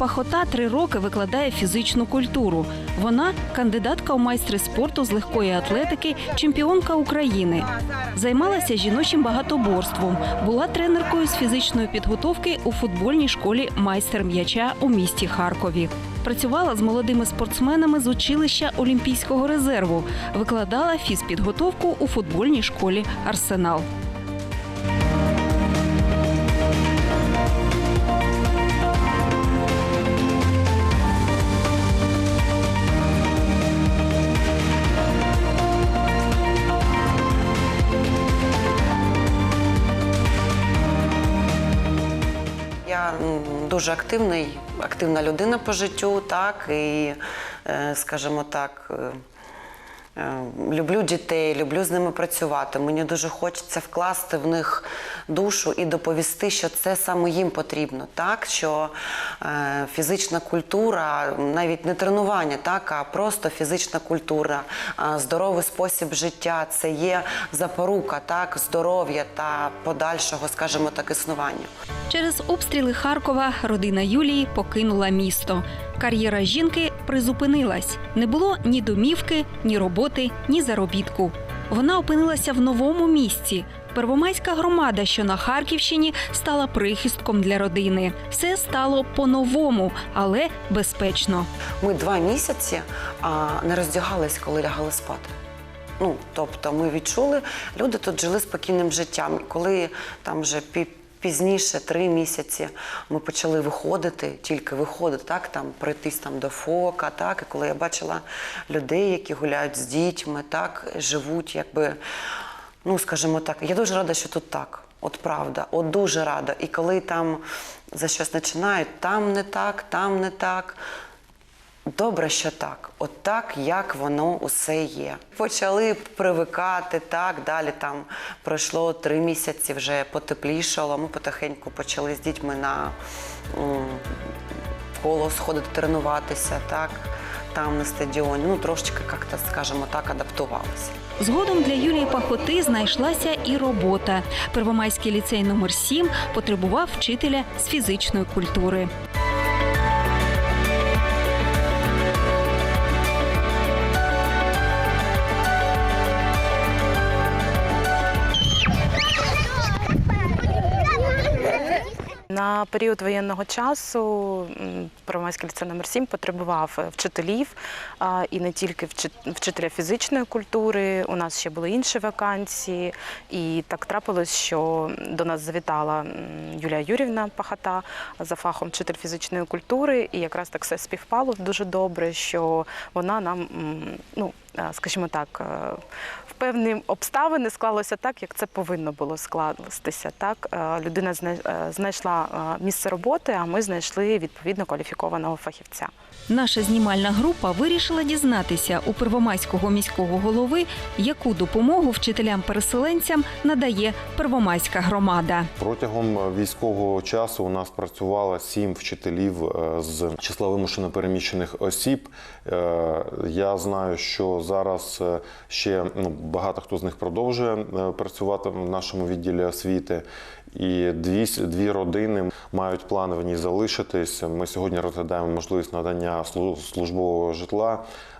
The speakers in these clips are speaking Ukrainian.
Пахота три роки викладає фізичну культуру. Вона кандидатка у майстри спорту з легкої атлетики, чемпіонка України. Займалася жіночим багатоборством. Була тренеркою з фізичної підготовки у футбольній школі майстер м'яча у місті Харкові. Працювала з молодими спортсменами з училища Олімпійського резерву. Викладала фізпідготовку у футбольній школі Арсенал. Дуже активний, активна людина по життю, так і, е, скажімо так, е, е, люблю дітей, люблю з ними працювати. Мені дуже хочеться вкласти в них душу і доповісти, що це саме їм потрібно. Так, що фізична культура, навіть не тренування, так, а просто фізична культура, здоровий спосіб життя це є запорука так, здоров'я та подальшого, скажімо так, існування. Через обстріли Харкова родина Юлії покинула місто. Кар'єра жінки призупинилась. Не було ні домівки, ні роботи, ні заробітку. Вона опинилася в новому місці. Первомайська громада, що на Харківщині, стала прихистком для родини. Все стало по-новому, але безпечно. Ми два місяці а, не роздягались, коли лягали спати. Ну, тобто ми відчули, люди тут жили спокійним життям. Коли там вже пі- пізніше, три місяці, ми почали виходити, тільки виходити, так, там, пройтись там до фока, так, і коли я бачила людей, які гуляють з дітьми, так, живуть, якби, ну, скажімо так, я дуже рада, що тут так. От правда, от дуже рада. І коли там за щось починають, там не так, там не так. Добре, що так, от так, як воно усе є. Почали привикати так. Далі там пройшло три місяці, вже потеплішало. Ми потихеньку почали з дітьми на коло сходити тренуватися, так там на стадіоні. Ну трошечки, як-то, скажімо так, адаптувалися. Згодом для Юлії Пахоти знайшлася і робота. Первомайський ліцей номер 7 потребував вчителя з фізичної культури. Період воєнного часу Первомайський ліцей номер 7 потребував е, вчителів і не тільки вчи- вчителя фізичної культури. У нас ще були інші вакансії. І так трапилось, що до нас завітала Юлія Юрівна Пахата за фахом вчитель фізичної культури. І якраз так все співпало дуже добре, що вона нам, ну скажімо так, е, в певні обставини склалося так, як це повинно було скластися. Так Е, людина зна- е, знайшла е, місце роботи, а ми знайшли відповідно кваліфікованого фахівця. Наша знімальна група вирішила дізнатися у Первомайського міського голови, яку допомогу вчителям-переселенцям надає Первомайська громада. Протягом військового часу у нас працювало сім вчителів е, з числа вимушено переміщених осіб. Е, Я знаю, що зараз е, ще ну, багато хто з них продовжує е, працювати в нашому відділі освіти. І дві, дві родини мають плани в ній залишитись. Ми сьогодні розглядаємо можливість надання службового житла.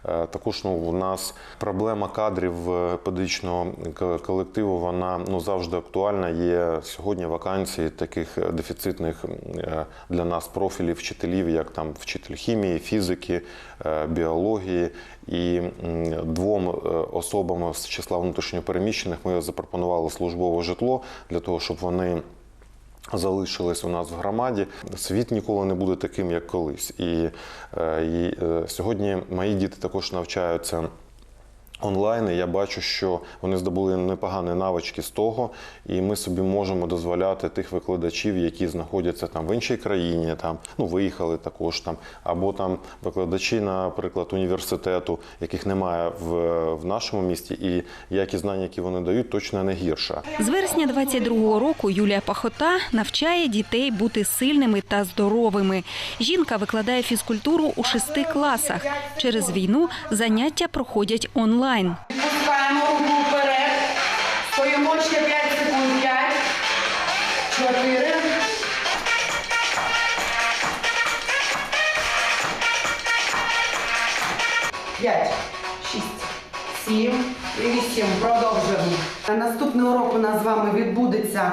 Е, Також ну, у нас проблема кадрів е, педагогічного колективу вона ну, завжди актуальна. Є сьогодні вакансії таких е, дефіцитних для нас профілів вчителів, як там вчитель хімії, фізики, біології. І двом особам з числа внутрішньопереміщених ми запропонували службове житло для того, щоб вони залишились у нас в громаді. Світ ніколи не буде таким, як колись. І, е, і е, сьогодні мої діти також навчаються. Онлайн і я бачу, що вони здобули непогані навички з того, і ми собі можемо дозволяти тих викладачів, які знаходяться там в іншій країні, там ну виїхали також там, або там викладачі, наприклад, університету, яких немає в, в нашому місті, і якість знань, які вони дають, точно не гірша. З вересня 22-го року Юлія Пахота навчає дітей бути сильними та здоровими. Жінка викладає фізкультуру у шести класах. Через війну заняття проходять онлайн онлайн. Пускаємо руку вперед, стоїмо ще 5 секунд, 5, 4, П'ять, шість, сім, вісім. Продовжуємо. Наступний урок у нас з вами відбудеться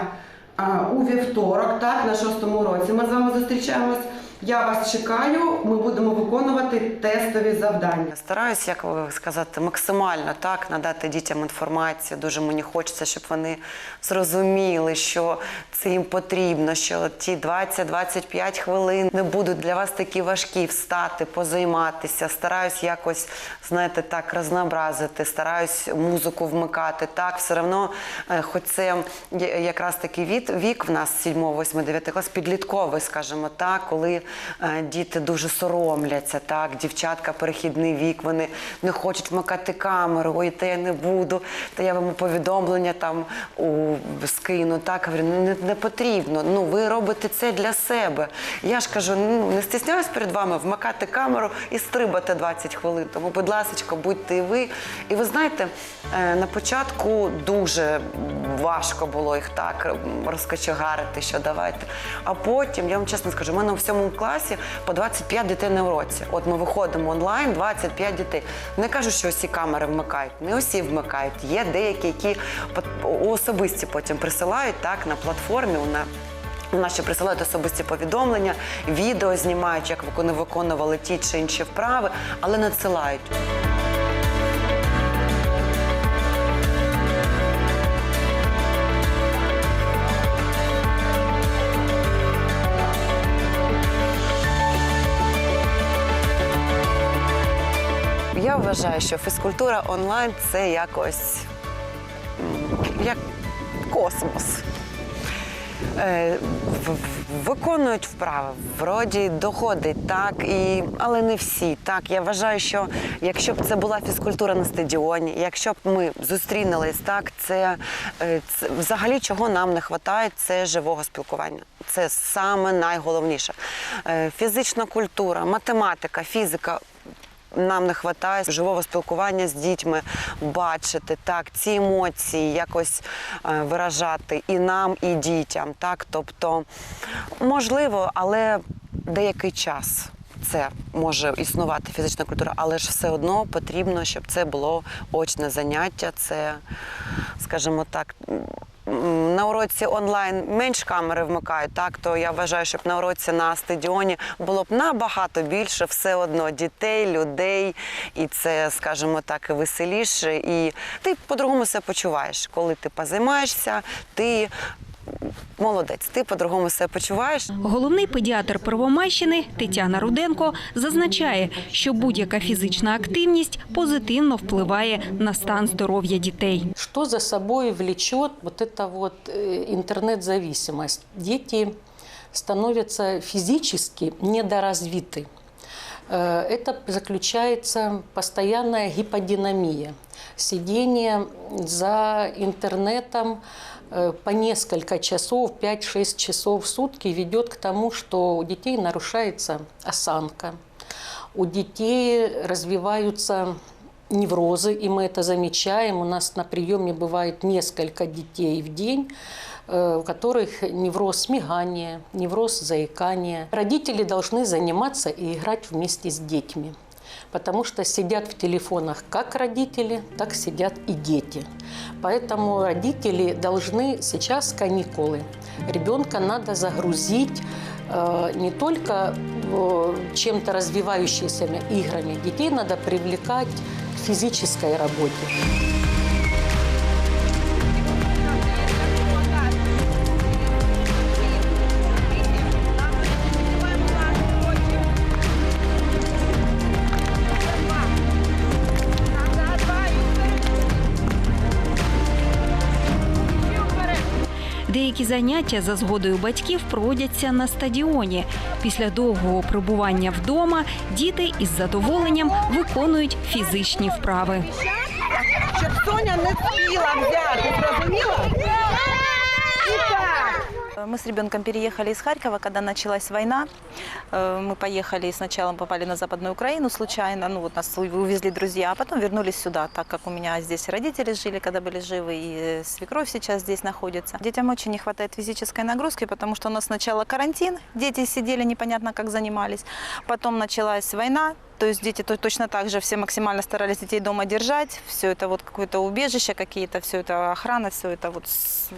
у вівторок, так, на шостому році. Ми з вами зустрічаємось. Я вас чекаю. Ми будемо виконувати тестові завдання. Стараюсь, як ви сказати, максимально так надати дітям інформацію. Дуже мені хочеться, щоб вони зрозуміли, що це їм потрібно, що ті 20-25 хвилин не будуть для вас такі важкі встати, позайматися. Стараюсь якось, знаєте, так разнообразити, стараюсь музику вмикати. Так, все одно, е, хоч це якраз такий вік в нас 7, 8, 9 клас, підлітковий, скажімо так, коли діти дуже соромляться, так, дівчатка, перехідний вік, вони не хочуть вмикати камеру, ой, та я не буду, та я вам повідомлення там у, скину. Так, говорю, «Ну, не, не потрібно. Ну, ви робите це для себе. Я ж кажу, ну не стісняюсь перед вами вмикати камеру і стрибати 20 хвилин. Тому, будь ласка, будьте і ви. І ви знаєте, е, на початку дуже важко було їх так м, розкочегарити, що давайте. А потім, я вам чесно скажу, в мене у всьому класі по 25 дітей на уроці. От ми виходимо онлайн, 25 дітей. Не кажу, що усі камери вмикають, не усі вмикають. Є деякі, які особисті потім присилають так на платформі. На ще присилають особисті повідомлення, відео знімають, як вони виконували ті чи інші вправи, але надсилають. Вважаю, що фізкультура онлайн це якось як космос. Е, Виконують вправи, вроді доходить, так, і, але не всі. Так, я вважаю, що якщо б це була фізкультура на стадіоні, якщо б ми зустрінились, так, це, е, це взагалі чого нам не вистачає, це живого спілкування. Це саме найголовніше. Е, Фізична культура, математика, фізика нам не вистачає живого спілкування з дітьми, бачити так, ці емоції якось е, виражати і нам, і дітям. Так, тобто, можливо, але деякий час. Це може існувати фізична культура, але ж все одно потрібно, щоб це було очне заняття. Це, скажімо так, на уроці онлайн менш камери вмикають, так то я вважаю, щоб на уроці на стадіоні було б набагато більше все одно дітей, людей, і це, скажімо так, веселіше. І ти по-другому себе почуваєш. Коли ти позаймаєшся, ти молодець, ти по-другому себе почуваєш. Головний педіатр Первомайщини Тетяна Руденко зазначає, що будь-яка фізична активність позитивно впливає на стан здоров'я дітей. Что за собой влечет вот эта вот э, интернет-зависимость? Дети становятся физически недоразвиты. Э, Это заключается постоянная гиподинамия. Сидение за интернетом э, по несколько часов, 5-6 часов в сутки ведет к тому, что у детей нарушается осанка, у детей развиваются неврозы, и мы это замечаем. У нас на приеме бывает несколько детей в день, у которых невроз мигания, невроз заикания. Родители должны заниматься и играть вместе с детьми. Потому что сидят в телефонах как родители, так сидят и дети. Поэтому родители должны сейчас каникулы. Ребенка надо загрузить э, не только э, чем-то развивающимися играми. Детей надо привлекать к физической работе. Заняття за згодою батьків проводяться на стадіоні. Після довгого прибування вдома діти із задоволенням виконують фізичні вправи. Щоб Соня не спіла взяти, зрозуміла? І так. Мы с ребенком переехали из Харькова, когда началась война. Э, Мы поехали, сначала попали на Западную Украину случайно, ну вот нас увезли друзья, а потом вернулись сюда, так как у меня здесь родители жили, когда были живы, и свекровь сейчас здесь находится. Детям очень не хватает физической нагрузки, потому что у нас сначала карантин, дети сидели непонятно как занимались, потом началась война, То есть дети то- точно так же все максимально старались детей дома держать. Все это вот какое-то убежище какие-то, все это охрана, все это вот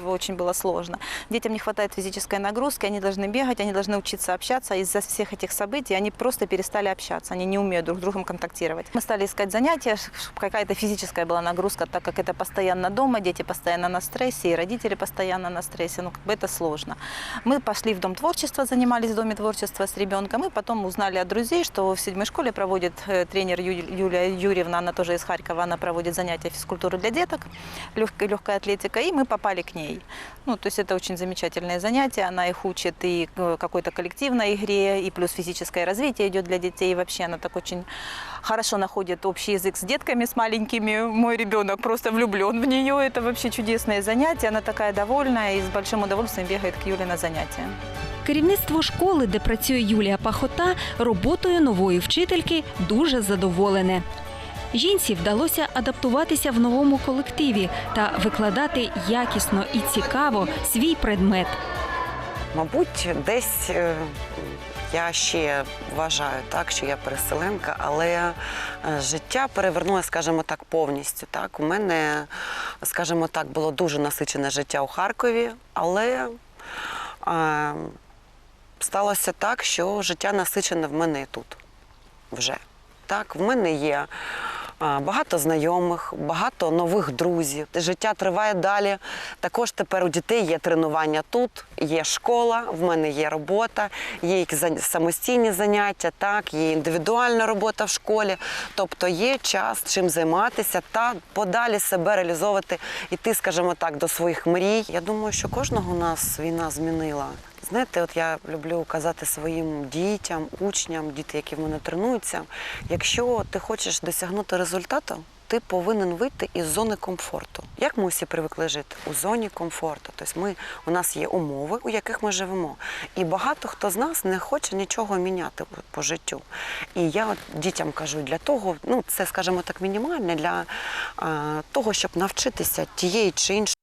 очень было сложно. Детям не хватает физической нагрузки, они должны бегать, они должны учиться общаться. Из-за всех этих событий они просто перестали общаться, они не умеют друг с другом контактировать. Мы стали искать занятия, какая-то физическая была нагрузка, так как это постоянно дома, дети постоянно на стрессе, и родители постоянно на стрессе, ну как бы это сложно. Мы пошли в Дом творчества, занимались в Доме творчества с ребенком, и потом узнали от друзей, что в седьмой школе проводит э, тренер Юлия Юрьевна, она тоже из Харькова, она проводит занятия физкультуры для деток, легкая, легкая атлетика, и мы попали к ней. Ну, то есть это очень замечательные занятия, она их учит и э, какой-то коллективной игре, и плюс физическое развитие идет для детей, и вообще она так очень хорошо находит общий язык с детками, с маленькими. Мой ребенок просто влюблен в нее, это вообще чудесное занятие, она такая довольная и с большим удовольствием бегает к Юле на занятия. Керівництво школи, де працює Юлія Пахота, роботою нової вчительки дуже задоволене. Жінці вдалося адаптуватися в новому колективі та викладати якісно і цікаво свій предмет. Мабуть, десь е, я ще вважаю так, що я переселенка, але е, життя перевернулося, скажімо так, повністю. Так, у мене, скажімо так, було дуже насичене життя у Харкові, але е, сталося так, що життя насичене в мене тут вже. Так, в мене є багато знайомих, багато нових друзів. Життя триває далі. Також тепер у дітей є тренування тут, є школа, в мене є робота, є самостійні заняття, так, є індивідуальна робота в школі. Тобто є час чим займатися та подалі себе реалізовувати, іти, скажімо так, до своїх мрій. Я думаю, що кожного нас війна змінила. Знаєте, от я люблю казати своїм дітям, учням, діти, які в мене тренуються, якщо ти хочеш досягнути результату, ти повинен вийти із зони комфорту. Як ми усі привикли жити? У зоні комфорту. Тобто ми, у нас є умови, у яких ми живемо. І багато хто з нас не хоче нічого міняти по- життю. І я от дітям кажу, для того, ну це, скажімо так, мінімальне для а, того, щоб навчитися тієї чи іншої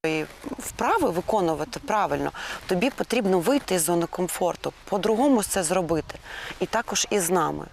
вправи виконувати правильно, тобі потрібно вийти з зони комфорту, по-другому це зробити. І також і з нами.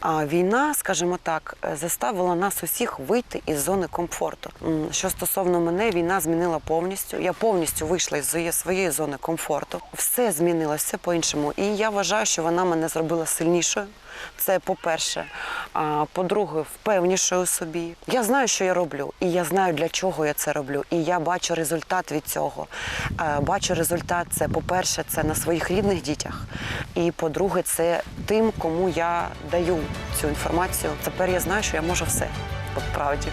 А війна, скажімо так, е, заставила нас усіх вийти із зони комфорту. Що стосовно мене, війна змінила повністю. Я повністю вийшла із своєї- зони комфорту. Все змінилося, по-іншому. І я вважаю, що вона мене зробила сильнішою. Це по-перше. А по-друге, впевнішою собі. Я знаю, що я роблю, і я знаю, для чого я це роблю. І я бачу результат від цього. Бачу результат це, по-перше, це на своїх рідних дітях. І по-друге, це тим, кому я даю цю інформацію. Тепер я знаю, що я можу все. по правді.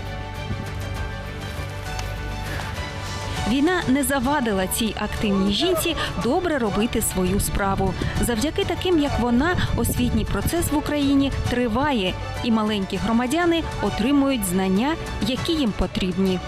Війна не завадила цій активній жінці добре робити свою справу. Завдяки таким, як вона, освітній процес в Україні триває, і маленькі громадяни отримують знання, які їм потрібні.